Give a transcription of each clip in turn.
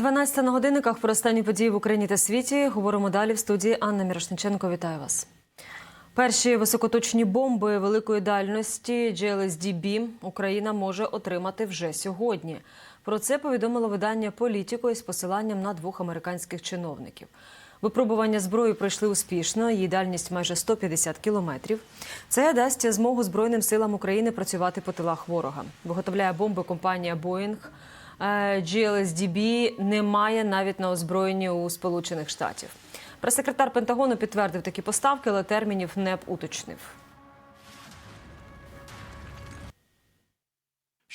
12 на годинниках про останні події в Україні та світі. Говоримо далі в студії Анна Мірошниченко. Вітаю вас. Перші високоточні бомби великої дальності GLSDB Україна може отримати вже сьогодні. Про це повідомило видання Політіко із посиланням на двох американських чиновників. Випробування зброї пройшли успішно. Її дальність майже 150 кілометрів. Це дасть змогу Збройним силам України працювати по тилах ворога. Виготовляє бомби компанія Боїнг. GLSDB немає навіть на озброєнні у Сполучених Штатів. Прес-секретар Пентагону підтвердив такі поставки, але термінів не уточнив.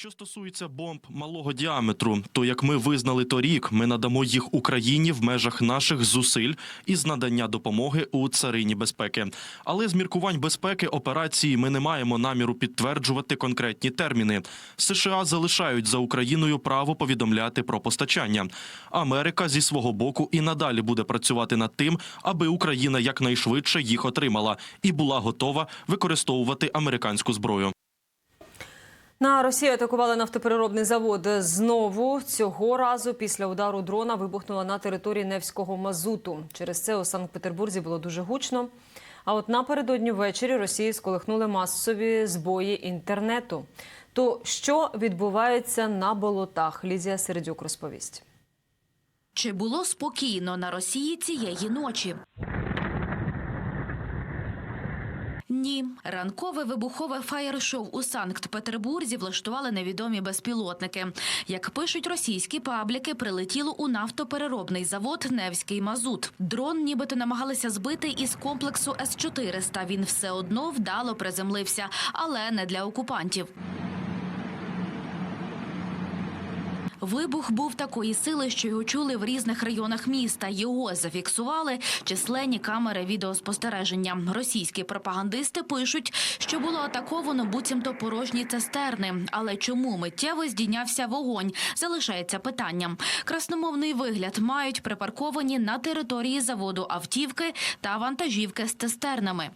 Що стосується бомб малого діаметру, то як ми визнали торік, ми надамо їх Україні в межах наших зусиль із надання допомоги у царині безпеки. Але з міркувань безпеки операції ми не маємо наміру підтверджувати конкретні терміни. США залишають за Україною право повідомляти про постачання. Америка зі свого боку і надалі буде працювати над тим, аби Україна якнайшвидше їх отримала і була готова використовувати американську зброю. На Росію атакували нафтопереробний завод. Знову цього разу після удару дрона вибухнула на території Невського мазуту. Через це у Санкт-Петербурзі було дуже гучно. А от напередодні ввечері Росії сколихнули масові збої інтернету. То що відбувається на болотах? Лізія Середюк розповість. Чи було спокійно на Росії цієї ночі? Ні, ранкове вибухове фаєр-шоу у Санкт-Петербурзі влаштували невідомі безпілотники. Як пишуть російські пабліки, прилетіло у нафтопереробний завод Невський Мазут. Дрон нібито намагалися збити із комплексу С-400. Він все одно вдало приземлився, але не для окупантів. Вибух був такої сили, що його чули в різних районах міста. Його зафіксували численні камери відеоспостереження. Російські пропагандисти пишуть, що було атаковано буцімто порожні цистерни. Але чому миттєво здійнявся вогонь? Залишається питанням. Красномовний вигляд мають припарковані на території заводу автівки та вантажівки з цистернами.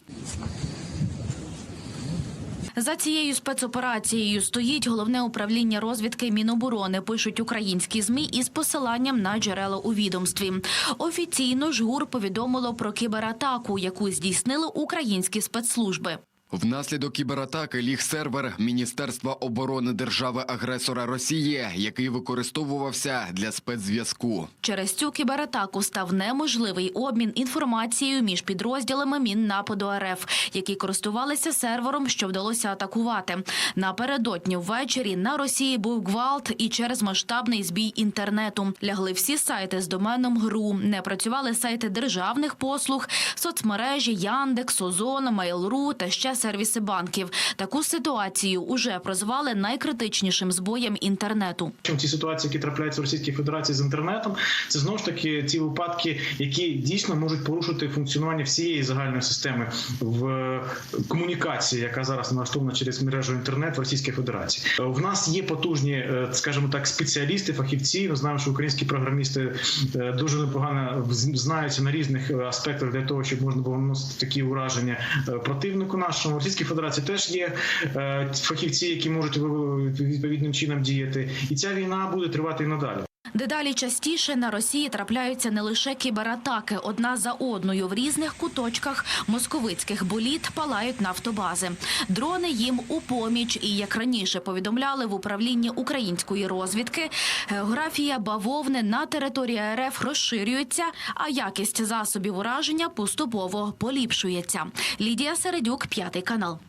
За цією спецоперацією стоїть головне управління розвідки Міноборони. Пишуть українські змі із посиланням на джерела у відомстві. Офіційно ж ГУР повідомило про кібератаку, яку здійснили українські спецслужби. Внаслідок кібератаки ліг сервер Міністерства оборони держави-агресора Росії, який використовувався для спецзв'язку. Через цю кібератаку став неможливий обмін інформацією між підрозділами Міннападу РФ, які користувалися сервером, що вдалося атакувати. Напередодні ввечері на Росії був гвалт і через масштабний збій інтернету лягли всі сайти з доменом ГРУ. Не працювали сайти державних послуг, соцмережі Яндекс, Озон, Mail.ru та ще сервіси банків. Таку ситуацію уже прозвали найкритичнішим збоєм інтернету. Ці ситуації, які трапляються в Російській Федерації з інтернетом, це знову ж таки ті випадки, які дійсно можуть порушити функціонування всієї загальної системи в комунікації, яка зараз налаштована через мережу інтернет в Російській Федерації. В нас є потужні, е, скажімо так, спеціалісти, фахівці. Ми знаємо, що українські програмісти е, дуже непогано знаються на різних е, аспектах для того, щоб можна було наносити такі ураження е, противнику нашому. В Російській Федерації теж є е, фахівці, які можуть ви- відповідним чином діяти, і ця війна буде тривати і надалі. Дедалі частіше на Росії трапляються не лише кібератаки, одна за одною в різних куточках московицьких боліт палають нафтобази. Дрони їм у поміч. І як раніше повідомляли в управлінні української розвідки, географія бавовни на території РФ розширюється, а якість засобів ураження поступово поліпшується. Лідія Середюк, п'ятий канал.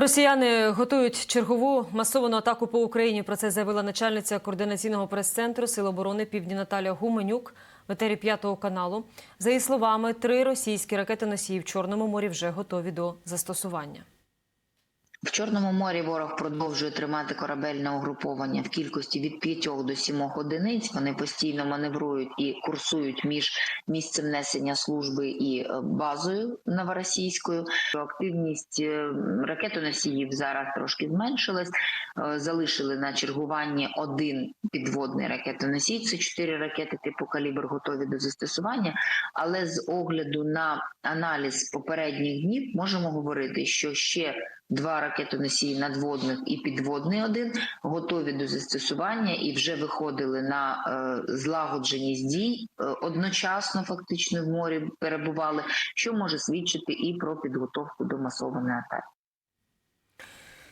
Росіяни готують чергову масовану атаку по Україні. Про це заявила начальниця координаційного прес-центру Сил оборони Півдні Наталя Гуменюк в етері п'ятого каналу. За її словами, три російські ракети-носії в Чорному морі вже готові до застосування. В Чорному морі ворог продовжує тримати корабельне угруповання в кількості від 5 до 7 одиниць. Вони постійно маневрують і курсують між місцем несення служби і е, базою новоросійською. Активність е, ракетоносіїв зараз трошки зменшилась. Е, Залишили на чергуванні один підводний ракетоносій. Це чотири ракети типу калібр готові до застосування. Але з огляду на аналіз попередніх днів можемо говорити, що ще два ракетоносії надводних і підводний один готові до застосування і вже виходили на е, злагодженість дій е, одночасно, фактично в морі перебували, що може свідчити і про підготовку до масованої атаки.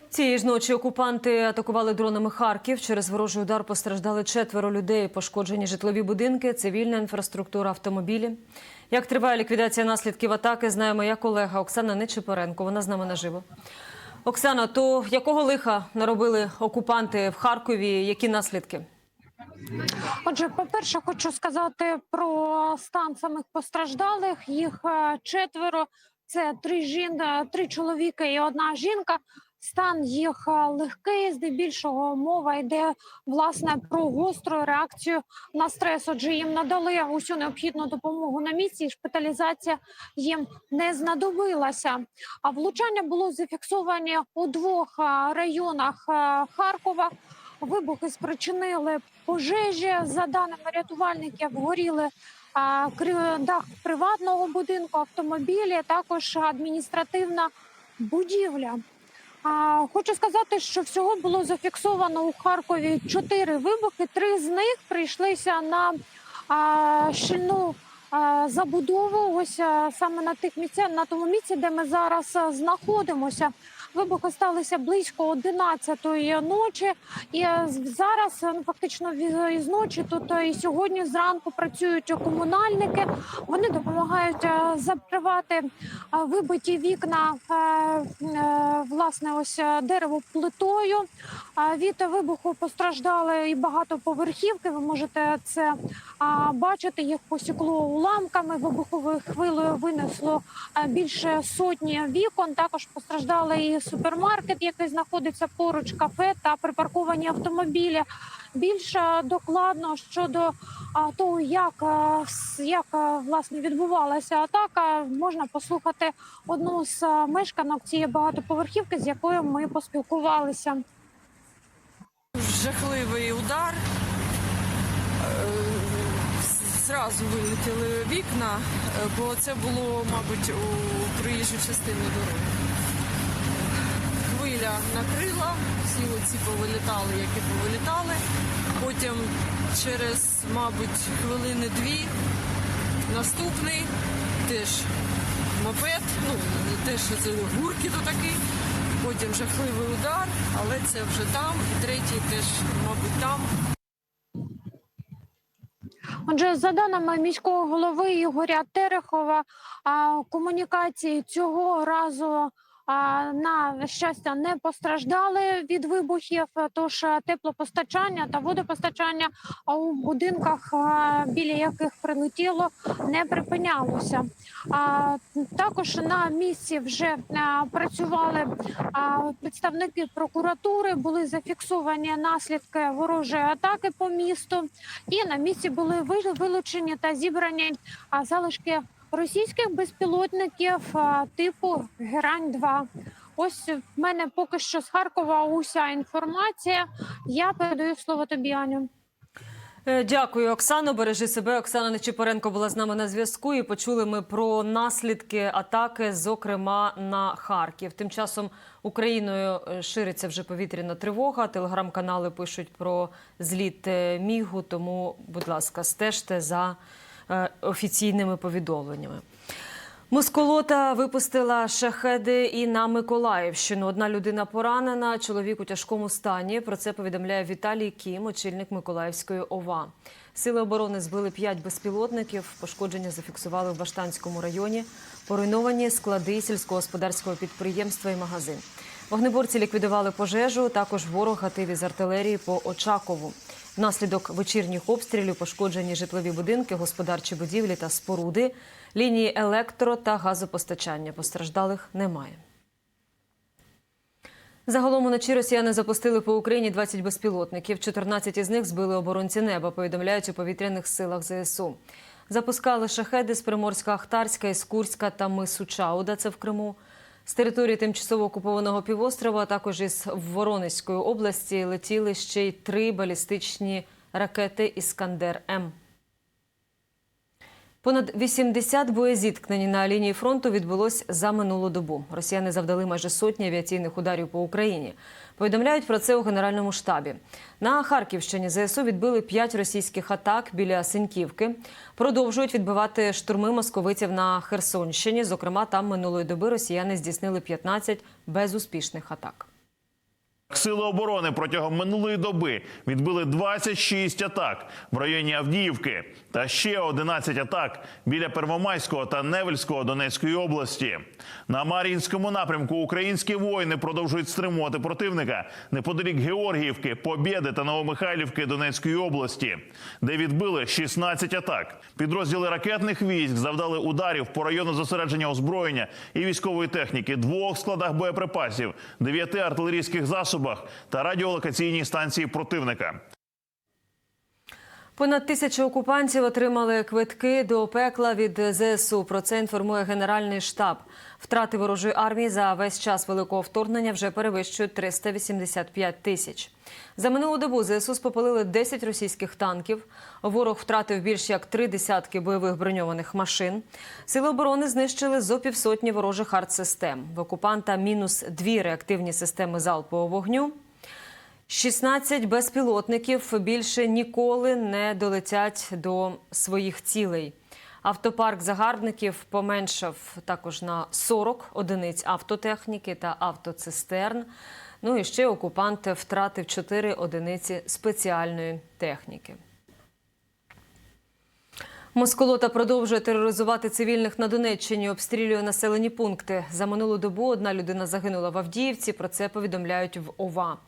Цієї ж ночі окупанти атакували дронами Харків. Через ворожий удар постраждали четверо людей. Пошкоджені житлові будинки, цивільна інфраструктура, автомобілі. Як триває ліквідація наслідків атаки, знає моя колега Оксана Нечипоренко. Вона з нами наживо. Оксана, то якого лиха наробили окупанти в Харкові? Які наслідки? Отже, по-перше, хочу сказати про стан самих постраждалих. Їх е, четверо. Це три жін, е, три чоловіки і одна жінка. Стан їх е, легкий, здебільшого мова йде власне про гостру реакцію на стрес. Отже, їм надали усю необхідну допомогу на місці. і Шпиталізація їм не знадобилася. А влучання було зафіксовані у двох е, районах е, Харкова. Вибухи спричинили пожежі. За даними рятувальників, горіли дах приватного будинку, автомобілі, також адміністративна будівля. Хочу сказати, що всього було зафіксовано у Харкові чотири вибухи. Три з них прийшлися на щільну забудову. Ось саме на тих місцях, на тому місці, де ми зараз знаходимося. Вибухи сталися близько 11-ї ночі, і зараз ну, фактично із ночі тут і сьогодні зранку працюють комунальники. Вони допомагають закривати вибиті вікна е, власне ось деревоплитою. А Від вибуху постраждали і багатоповерхівки. Ви можете це бачити. Їх посікло уламками. Вибуховою хвилею винесло більше сотні вікон. Також постраждали і супермаркет, який знаходиться поруч, кафе та припарковані автомобілі. Більш докладно щодо того, як, як власне відбувалася атака, можна послухати одну з мешканок цієї багатоповерхівки, з якою ми поспілкувалися. жахливий удар. Зразу вилетіли вікна, е, бо це було, мабуть, у проїжджу частину дороги. Хвиля накрила, всі оці повилітали, які повилітали. Потім через, мабуть, хвилини дві наступний теж мопед, ну теж це гуркіт такий. Потім жахливий удар, але це вже там. І третій теж, мабуть, там. Отже, за даними міського голови Ігоря Терехова, комунікації цього разу на щастя не постраждали від вибухів. Тож е, теплопостачання та водопостачання у будинках, біля яких прилетіло, не припинялося. Також на місці вже працювали представники прокуратури, були зафіксовані наслідки ворожої атаки по місту. І на місці були ви- вилучені та зібрані залишки російських безпілотників типу Герань 2 Ось в мене поки що з Харкова уся інформація. Я передаю слово тобі, Аню. Е, Дякую, Оксано. Бережи себе. Оксана Нечипоренко була з нами на зв'язку. І почули ми про наслідки атаки, зокрема на Харків. Тим часом Україною е, шириться вже повітряна тривога. Телеграм-канали пишуть про зліт е, мігу. Тому, будь ласка, стежте за офіційними повідомленнями. Москолота випустила шахеди і на Миколаївщину. Одна людина поранена, чоловік у тяжкому стані. Про це повідомляє Віталій Кім, очільник Миколаївської ОВА. Сили оборони збили п'ять безпілотників. Пошкодження зафіксували в Баштанському районі. Поруйновані склади сільськогосподарського підприємства і магазин. Вогнеборці ліквідували пожежу. Також ворог гатив із артилерії по Очакову. Внаслідок вечірніх обстрілів пошкоджені житлові будинки, господарчі будівлі та споруди, лінії електро та газопостачання. Постраждалих немає. Загалом уночі росіяни запустили по Україні 20 безпілотників. 14 із них збили оборонці неба, повідомляють у повітряних силах ЗСУ. Запускали шахеди з Приморська-Ахтарська, із Курська та Мису Чауда, це в Криму. З території тимчасово окупованого півострова, а також із Воронезької області летіли ще й три балістичні ракети «Іскандер-М». Понад 80 боєзіткнень на лінії фронту відбулось за минулу добу. Росіяни завдали майже сотні авіаційних ударів по Україні. Повідомляють про це у Генеральному штабі. На Харківщині ЗСУ відбили п'ять російських атак біля Синьківки. Продовжують відбивати штурми московитів на Херсонщині. Зокрема, там минулої доби росіяни здійснили 15 безуспішних атак. Сили оборони протягом минулої доби відбили 26 атак в районі Авдіївки та ще 11 атак біля Первомайського та Невельського Донецької області. На Мар'їнському напрямку українські воїни продовжують стримувати противника неподалік Георгіївки, Побєди та Новомихайлівки Донецької області, де відбили 16 атак. Підрозділи ракетних військ завдали ударів по району зосередження озброєння і військової техніки, двох складах боєприпасів, дев'яти артилерійських засобах та радіолокаційній станції противника. Понад тисячу окупантів отримали квитки до пекла від ЗСУ. Про це інформує Генеральний штаб. Втрати ворожої армії за весь час великого вторгнення вже перевищують 385 тисяч. За минулу добу ЗСУ спопалили 10 російських танків. Ворог втратив більш як три десятки бойових броньованих машин. Сили оборони знищили зо півсотні ворожих артсистем. В окупанта мінус дві реактивні системи залпового вогню. 16 безпілотників більше ніколи не долетять до своїх цілей. Автопарк загарбників поменшав також на 40 одиниць автотехніки та автоцистерн. Ну і ще окупант втратив 4 одиниці спеціальної техніки. Москолота продовжує тероризувати цивільних на Донеччині, обстрілює населені пункти. За минулу добу одна людина загинула в Авдіївці. Про це повідомляють в ОВА.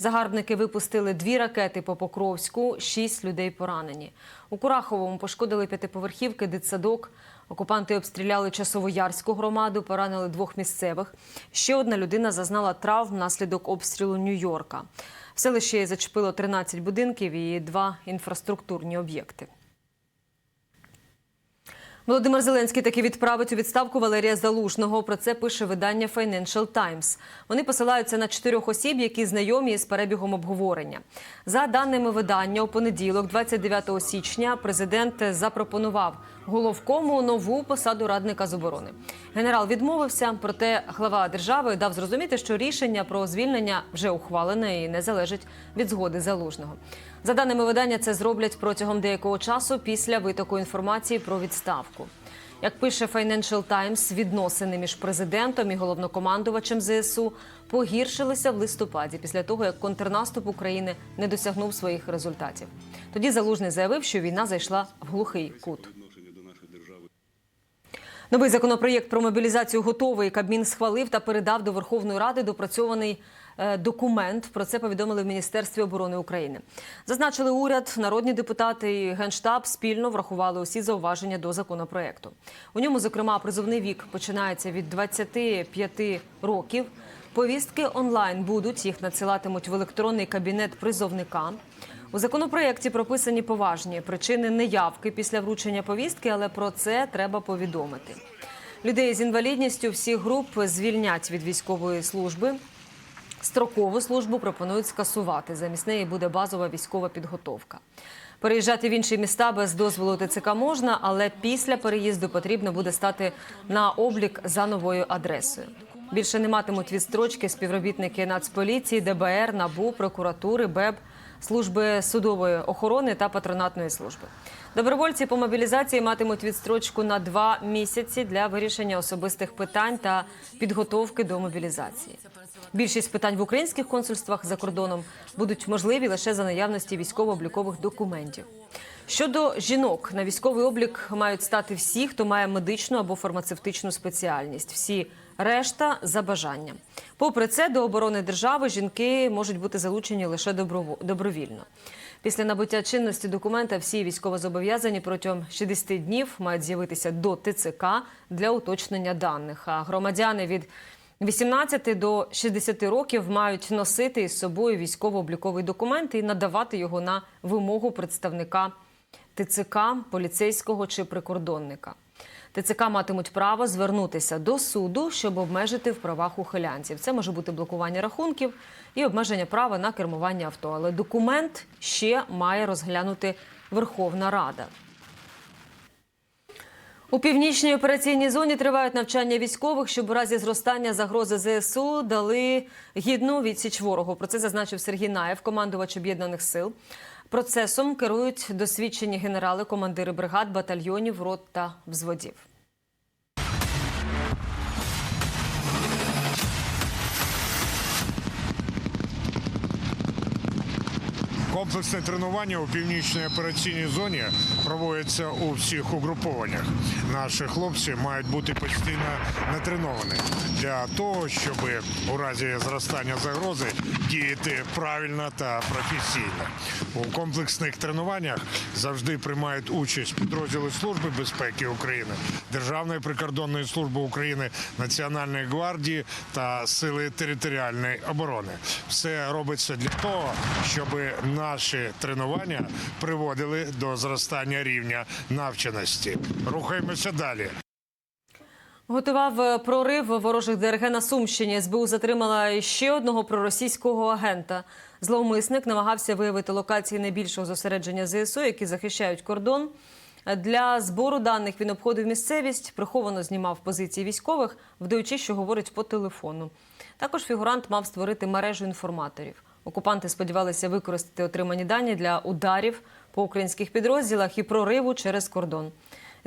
Загарбники випустили дві ракети по Покровську, шість людей поранені. У Кураховому пошкодили п'ятиповерхівки, дитсадок. Окупанти обстріляли часовоярську громаду, поранили двох місцевих. Ще одна людина зазнала травм внаслідок обстрілу Нью-Йорка. В селищі зачепило 13 будинків і два інфраструктурні об'єкти. Володимир Зеленський таки відправить у відставку Валерія Залужного. Про це пише видання Financial Times. Вони посилаються на чотирьох осіб, які знайомі з перебігом обговорення. За даними видання, у понеділок, 29 січня, президент запропонував головкому нову посаду радника з оборони. Генерал відмовився, проте глава держави дав зрозуміти, що рішення про звільнення вже ухвалене і не залежить від згоди залужного. За даними видання, це зроблять протягом деякого часу після витоку інформації про відставку. Як пише Financial Times, відносини між президентом і головнокомандувачем ЗСУ погіршилися в листопаді після того, як контрнаступ України не досягнув своїх результатів. Тоді залужний заявив, що війна зайшла в глухий кут. Новий законопроєкт про мобілізацію готовий. Кабмін схвалив та передав до Верховної Ради допрацьований е, документ. Про це повідомили в Міністерстві оборони України. Зазначили уряд, народні депутати і генштаб спільно врахували усі зауваження до законопроекту. У ньому, зокрема, призовний вік починається від 25 років. Повістки онлайн будуть їх надсилатимуть в електронний кабінет призовника. У законопроєкті прописані поважні причини неявки після вручення повістки, але про це треба повідомити. Людей з інвалідністю всіх груп звільнять від військової служби. Строкову службу пропонують скасувати. Замість неї буде базова військова підготовка. Переїжджати в інші міста без дозволу ТЦК можна, але після переїзду потрібно буде стати на облік за новою адресою. Більше не матимуть відстрочки співробітники Нацполіції, ДБР, НАБУ, прокуратури, БЕБ, служби судової охорони та патронатної служби. Добровольці по мобілізації матимуть відстрочку на два місяці для вирішення особистих питань та підготовки до мобілізації. Більшість питань в українських консульствах за кордоном будуть можливі лише за наявності військово-облікових документів. Щодо жінок, на військовий облік мають стати всі, хто має медичну або фармацевтичну спеціальність. Всі решта за бажанням. Попри це, до оборони держави жінки можуть бути залучені лише добровільно. Після набуття чинності документа всі військовозобов'язані протягом 60 днів мають з'явитися до ТЦК для уточнення даних. А громадяни від 18 до 60 років мають носити із собою військово-обліковий документ і надавати його на вимогу представника ТЦК, поліцейського чи прикордонника. ТЦК матимуть право звернутися до суду, щоб обмежити в правах ухилянців. Це може бути блокування рахунків і обмеження права на кермування авто. Але документ ще має розглянути Верховна Рада. У північній операційній зоні тривають навчання військових, щоб у разі зростання загрози ЗСУ дали гідну відсіч ворогу. Про це зазначив Сергій Наєв, командувач об'єднаних сил. Процесом керують досвідчені генерали, командири бригад, батальйонів, рот та взводів. Комплексне тренування у північній операційній зоні проводиться у всіх угрупованнях. Наші хлопці мають бути постійно натреновані для того, щоб у разі зростання загрози діяти правильно та професійно. У комплексних тренуваннях завжди приймають участь підрозділи Служби безпеки України, Державної прикордонної служби України, Національної гвардії та сили територіальної оборони. Все робиться для того, щоб наші тренування приводили до зростання рівня навченості. Рухаємося далі. Готував е, прорив ворожих ДРГ на Сумщині. СБУ затримала ще одного проросійського агента. Зловмисник намагався виявити локації найбільшого зосередження ЗСУ, які захищають кордон. Для збору даних він обходив місцевість, приховано знімав позиції військових, вдаючи, що говорить по телефону. Також фігурант мав створити мережу інформаторів. Окупанти сподівалися використати отримані дані для ударів по українських підрозділах і прориву через кордон.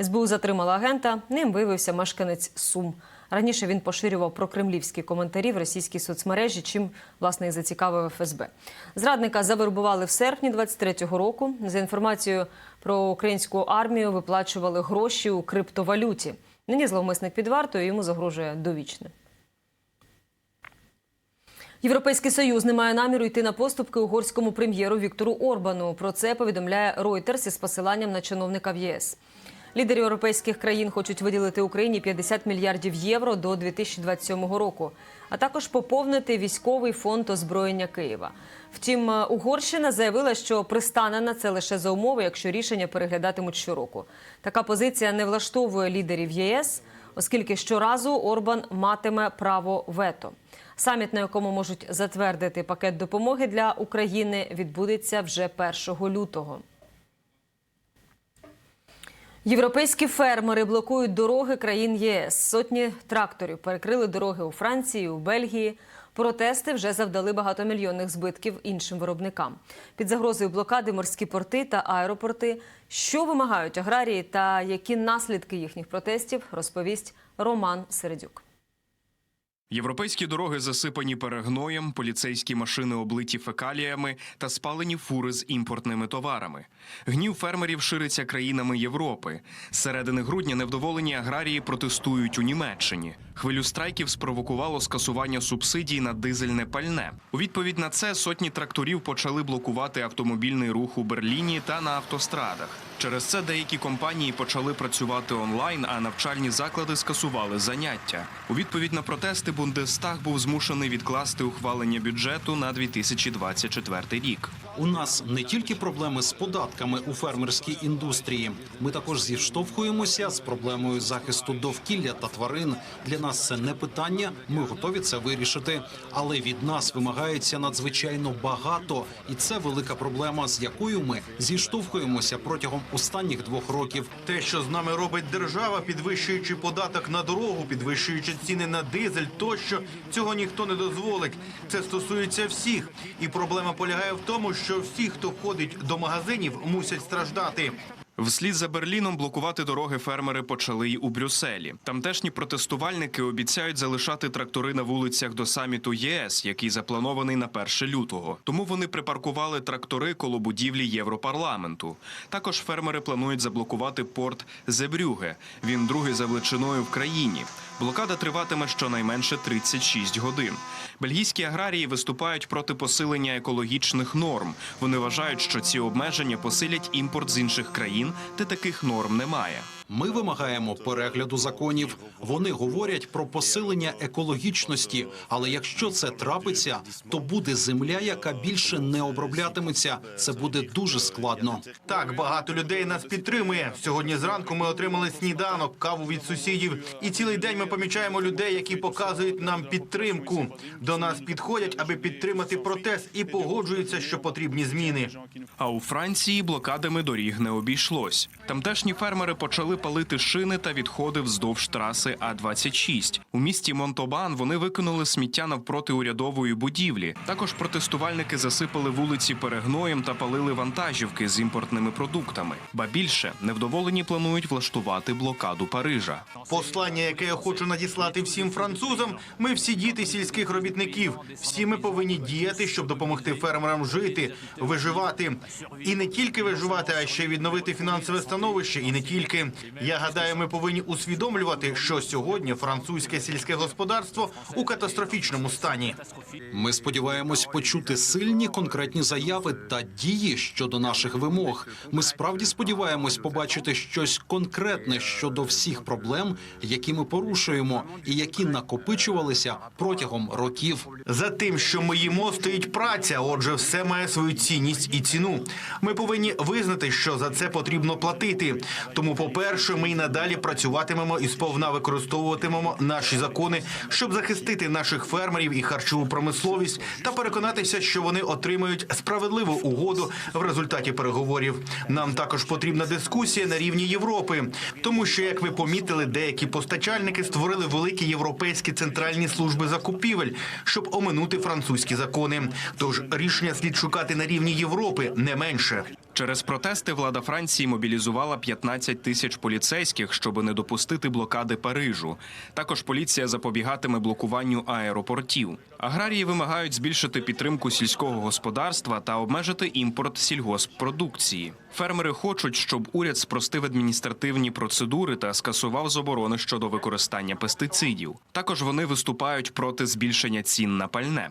СБУ затримала агента. Ним виявився мешканець Сум. Раніше він поширював прокремлівські коментарі в російській соцмережі, чим власне і зацікавив ФСБ. Зрадника завербували в серпні 23-го року. За інформацією про українську армію виплачували гроші у криптовалюті. Нині зловмисник під вартою йому загрожує довічне. Європейський союз не має наміру йти на поступки угорському прем'єру Віктору Орбану. Про це повідомляє Reuters із посиланням на чиновника в ЄС. Лідери європейських країн хочуть виділити Україні 50 мільярдів євро до 2027 року, а також поповнити військовий фонд озброєння Києва. Втім, Угорщина заявила, що пристане на це лише за умови, якщо рішення переглядатимуть щороку. Така позиція не влаштовує лідерів єС, оскільки щоразу Орбан матиме право вето. Саміт, на якому можуть затвердити пакет допомоги для України, відбудеться вже 1 лютого. Європейські фермери блокують дороги країн ЄС. Сотні тракторів перекрили дороги у Франції, у Бельгії. Протести вже завдали багатомільйонних збитків іншим виробникам. Під загрозою блокади морські порти та аеропорти. Що вимагають аграрії та які наслідки їхніх протестів, розповість Роман Середюк. Європейські дороги засипані перегноєм, поліцейські машини облиті фекаліями та спалені фури з імпортними товарами. Гнів фермерів шириться країнами Європи. З середини грудня невдоволені аграрії протестують у Німеччині. Хвилю страйків спровокувало скасування субсидій на дизельне пальне. У відповідь на це сотні тракторів почали блокувати автомобільний рух у Берліні та на автострадах. Через це деякі компанії почали працювати онлайн, а навчальні заклади скасували заняття. У відповідь на протести Бундестаг був змушений відкласти ухвалення бюджету на 2024 рік. У нас не тільки проблеми з податками у фермерській індустрії. Ми також зіштовхуємося з проблемою захисту довкілля та тварин. Для нас це не питання. Ми готові це вирішити. Але від нас вимагається надзвичайно багато, і це велика проблема, з якою ми зіштовхуємося протягом останніх двох років. Те, що з нами робить держава, підвищуючи податок на дорогу, підвищуючи ціни на дизель, тощо цього ніхто не дозволить. Це стосується всіх, і проблема полягає в тому, що всі, хто входить до магазинів, мусять страждати. Вслід за Берліном блокувати дороги фермери почали й у Брюсселі. Тамтешні протестувальники обіцяють залишати трактори на вулицях до саміту ЄС, який запланований на 1 лютого. Тому вони припаркували трактори коло будівлі Європарламенту. Також фермери планують заблокувати порт Зебрюге. Він другий за величиною в країні. Блокада триватиме щонайменше 36 годин. Бельгійські аграрії виступають проти посилення екологічних норм. Вони вважають, що ці обмеження посилять імпорт з інших країн, де таких норм немає. Ми вимагаємо перегляду законів. Вони говорять про посилення екологічності. Але якщо це трапиться, то буде земля, яка більше не оброблятиметься. Це буде дуже складно. Так, багато людей нас підтримує. Сьогодні зранку ми отримали сніданок, каву від сусідів, і цілий день ми помічаємо людей, які показують нам підтримку. До нас підходять, аби підтримати протест, і погоджуються, що потрібні зміни. А у Франції блокадами доріг не обійшлось. Тамтешні фермери почали палити шини та відходи вздовж траси А-26. У місті Монтобан вони викинули сміття навпроти урядової будівлі. Також протестувальники засипали вулиці перегноєм та палили вантажівки з імпортними продуктами. Ба більше невдоволені планують влаштувати блокаду Парижа. Послання, яке я хочу надіслати всім французам, ми всі діти сільських робітників. Всі ми повинні діяти, щоб допомогти фермерам жити, виживати. І не тільки виживати, а ще й відновити фінансове становище. І не тільки. Я гадаю, ми повинні усвідомлювати, що сьогодні французьке сільське господарство у катастрофічному стані. Ми сподіваємось почути сильні конкретні заяви та дії щодо наших вимог. Ми справді сподіваємось побачити щось конкретне щодо всіх проблем, які ми порушуємо, і які накопичувалися протягом років. За тим, що ми їмо, стоїть праця. Отже, все має свою цінність і ціну. Ми повинні визнати, що за це потрібно платити. Тому, по-перше, ми й надалі працюватимемо і сповна використовуватимемо наші закони, щоб захистити наших фермерів і харчову промисловість та переконатися, що вони отримають справедливу угоду в результаті переговорів. Нам також потрібна дискусія на рівні Європи, тому що, як ви помітили, деякі постачальники створили великі європейські центральні служби закупівель, щоб оминути французькі закони. Тож рішення слід шукати на рівні Європи не менше. Через протести влада Франції мобілізувала 15 тисяч поліцейських, щоб не допустити блокади Парижу. Також поліція запобігатиме блокуванню аеропортів. Аграрії вимагають збільшити підтримку сільського господарства та обмежити імпорт сільгосппродукції. Фермери хочуть, щоб уряд спростив адміністративні процедури та скасував заборони щодо використання пестицидів. Також вони виступають проти збільшення цін на пальне.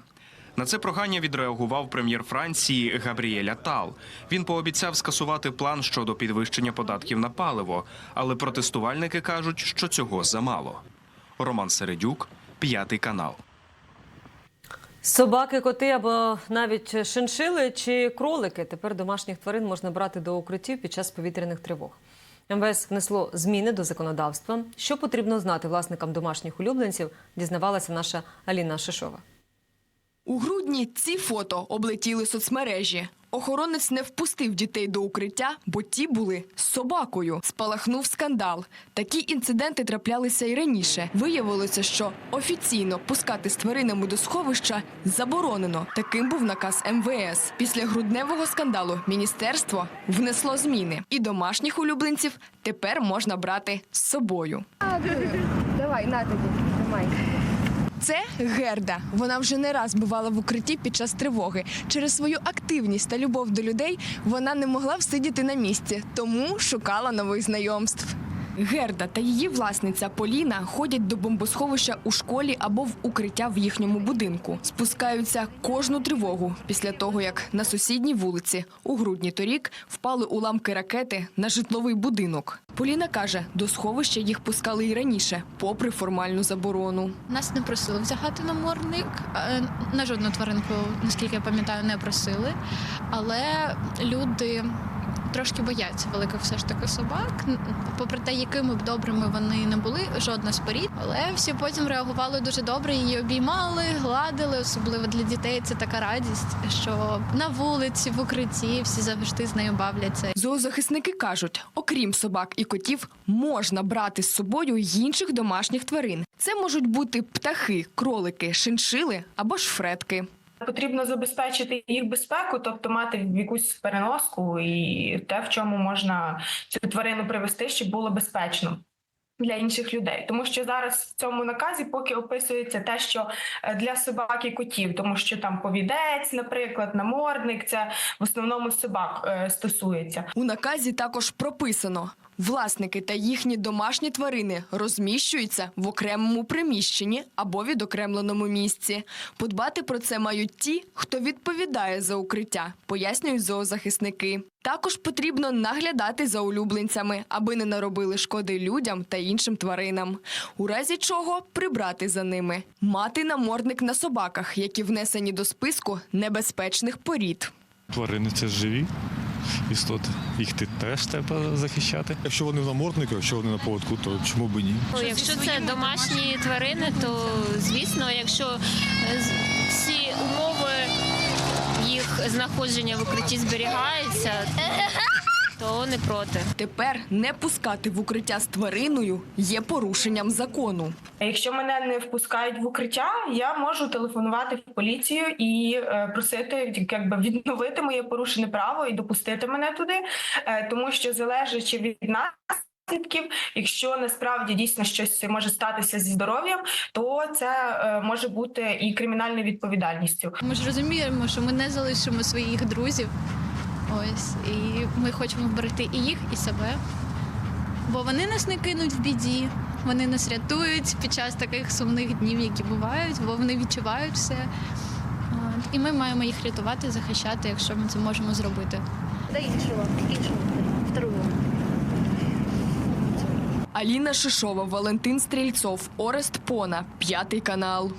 На це прохання відреагував прем'єр Франції Габріель Атал. Він пообіцяв скасувати план щодо підвищення податків на паливо, але протестувальники кажуть, що цього замало. Роман Середюк, п'ятий канал. Собаки, коти або навіть шиншили чи кролики. Тепер домашніх тварин можна брати до укриттів під час повітряних тривог. МВС внесло зміни до законодавства. Що потрібно знати власникам домашніх улюбленців, дізнавалася наша Аліна Шишова. У грудні ці фото облетіли соцмережі. Охоронець не впустив дітей до укриття, бо ті були з собакою. Спалахнув скандал. Такі інциденти траплялися і раніше. Виявилося, що офіційно пускати з тваринами до сховища заборонено. Таким був наказ МВС. Після грудневого скандалу міністерство внесло зміни, і домашніх улюбленців тепер можна брати з собою. Давай, на тобі, тримай. Це Герда. Вона вже не раз бувала в укритті під час тривоги. Через свою активність та любов до людей вона не могла всидіти на місці, тому шукала нових знайомств. Герда та її власниця Поліна ходять до бомбосховища у школі або в укриття в їхньому будинку. Спускаються кожну тривогу після того, як на сусідній вулиці у грудні торік впали уламки ракети на житловий будинок. Поліна каже, до сховища їх пускали і раніше, попри формальну заборону. Нас не просили взягати намордник. е, На жодну тваринку, наскільки я пам'ятаю, не просили. Але люди трошки бояться великих все ж таки собак. Попри те, якими б добрими вони не були, жодна з порід. Але всі потім реагували дуже добре, її обіймали, гладили. Особливо для дітей це така радість, що на вулиці, в укритті всі завжди з нею бавляться. Зоозахисники кажуть, окрім собак і котів, можна брати з собою інших домашніх тварин. Це можуть бути птахи, кролики, шиншили або ж фретки. Потрібно забезпечити їх безпеку, тобто мати якусь переноску і те, в чому можна цю тварину привести, щоб було безпечно. Для інших людей, тому що зараз в цьому наказі поки описується те, що е, для собак і котів, тому що там повідець, наприклад, намордник, це в основному собак е, стосується. У наказі також прописано: власники та їхні домашні тварини розміщуються в окремому приміщенні або відокремленому місці. Подбати про це мають ті, хто відповідає за укриття, пояснюють зоозахисники. Також потрібно наглядати за улюбленцями, аби не наробили шкоди людям та іншим тваринам. У разі чого прибрати за ними, мати намордник на собаках, які внесені до списку небезпечних порід. Тварини це живі істоти. Їх ти теж треба захищати. Якщо вони в намордниках, якщо вони на поводку, то чому б і ні? Якщо це домашні тварини, то звісно, якщо е, всі умови їх знаходження в укритті зберігаються, то не проти. Тепер не пускати в укриття з твариною є порушенням закону. Якщо мене не впускають в укриття, я можу телефонувати в поліцію і е, просити якби відновити моє порушене право і допустити мене туди, е, тому що залежачи від наслідків, якщо насправді дійсно щось може статися зі здоров'ям, то це е, може бути і кримінальною відповідальністю. Ми ж розуміємо, що ми не залишимо своїх друзів. Ось, і ми хочемо вберегти і їх, і себе. Бо вони нас не кинуть в біді, вони нас рятують під час таких сумних днів, які бувають, бо вони відчувають все. І ми маємо їх рятувати, захищати, якщо ми це можемо зробити. До іншого, іншого, второго. Аліна Шишова, Валентин Стрільцов, Орест Пона, п'ятий канал.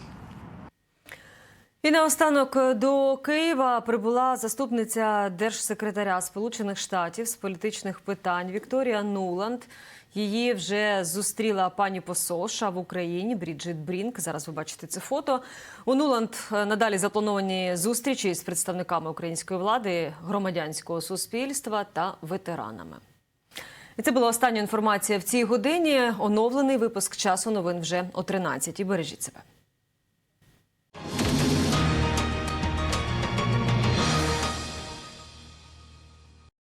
І наостанок до Києва прибула заступниця держсекретаря Сполучених Штатів з політичних питань Вікторія Нуланд. Її вже зустріла пані посол США в Україні Бріджит Брінк. Зараз ви бачите це фото. У Нуланд е, надалі заплановані зустрічі з представниками української влади, громадянського суспільства та ветеранами. І це була остання інформація в цій годині. Оновлений випуск часу новин вже о 13 Бережіть себе.